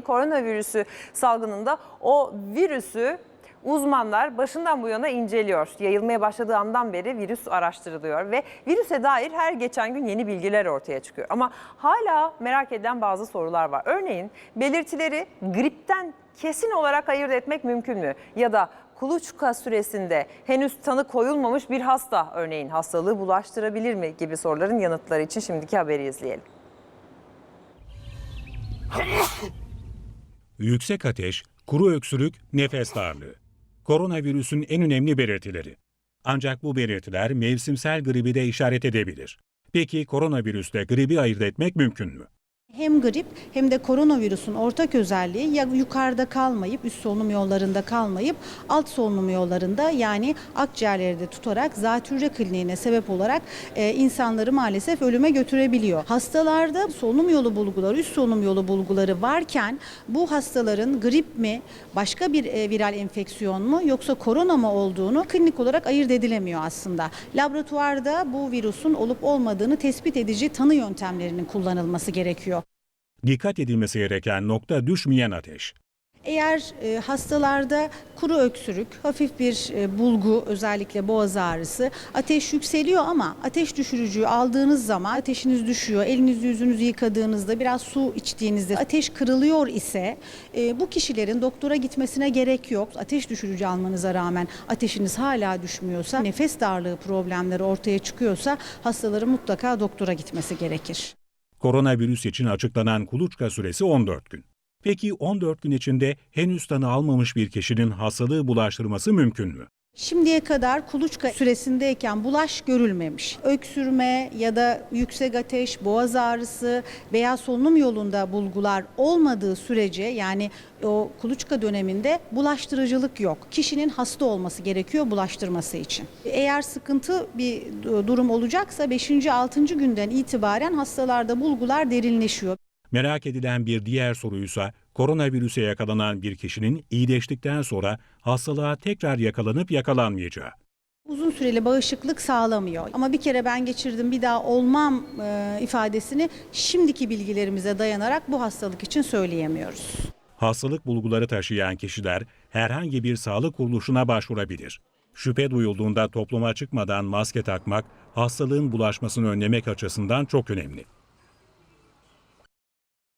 Koronavirüsü salgınında o virüsü uzmanlar başından bu yana inceliyor. Yayılmaya başladığı andan beri virüs araştırılıyor ve virüse dair her geçen gün yeni bilgiler ortaya çıkıyor. Ama hala merak edilen bazı sorular var. Örneğin belirtileri gripten kesin olarak ayırt etmek mümkün mü? Ya da kuluçka süresinde henüz tanı koyulmamış bir hasta örneğin hastalığı bulaştırabilir mi gibi soruların yanıtları için şimdiki haberi izleyelim. Yüksek ateş, kuru öksürük, nefes darlığı. Koronavirüsün en önemli belirtileri. Ancak bu belirtiler mevsimsel gribi de işaret edebilir. Peki koronavirüsle gribi ayırt etmek mümkün mü? Hem grip hem de koronavirüsün ortak özelliği ya yukarıda kalmayıp üst solunum yollarında kalmayıp alt solunum yollarında yani akciğerlerde tutarak zatürre kliniğine sebep olarak e, insanları maalesef ölüme götürebiliyor. Hastalarda solunum yolu bulguları, üst solunum yolu bulguları varken bu hastaların grip mi, başka bir e, viral enfeksiyon mu yoksa korona mı olduğunu klinik olarak ayırt edilemiyor aslında. Laboratuvarda bu virüsün olup olmadığını tespit edici tanı yöntemlerinin kullanılması gerekiyor. Dikkat edilmesi gereken nokta düşmeyen ateş. Eğer e, hastalarda kuru öksürük, hafif bir e, bulgu, özellikle boğaz ağrısı, ateş yükseliyor ama ateş düşürücüyü aldığınız zaman ateşiniz düşüyor, elinizi yüzünüzü yıkadığınızda, biraz su içtiğinizde ateş kırılıyor ise e, bu kişilerin doktora gitmesine gerek yok. Ateş düşürücü almanıza rağmen ateşiniz hala düşmüyorsa, nefes darlığı problemleri ortaya çıkıyorsa hastaların mutlaka doktora gitmesi gerekir. Koronavirüs için açıklanan kuluçka süresi 14 gün. Peki 14 gün içinde henüz tanı almamış bir kişinin hastalığı bulaştırması mümkün mü? Şimdiye kadar kuluçka süresindeyken bulaş görülmemiş. Öksürme ya da yüksek ateş, boğaz ağrısı veya solunum yolunda bulgular olmadığı sürece yani o kuluçka döneminde bulaştırıcılık yok. Kişinin hasta olması gerekiyor bulaştırması için. Eğer sıkıntı bir durum olacaksa 5. 6. günden itibaren hastalarda bulgular derinleşiyor. Merak edilen bir diğer soruysa koronavirüse yakalanan bir kişinin iyileştikten sonra hastalığa tekrar yakalanıp yakalanmayacağı. Uzun süreli bağışıklık sağlamıyor. Ama bir kere ben geçirdim bir daha olmam e, ifadesini şimdiki bilgilerimize dayanarak bu hastalık için söyleyemiyoruz. Hastalık bulguları taşıyan kişiler herhangi bir sağlık kuruluşuna başvurabilir. Şüphe duyulduğunda topluma çıkmadan maske takmak hastalığın bulaşmasını önlemek açısından çok önemli.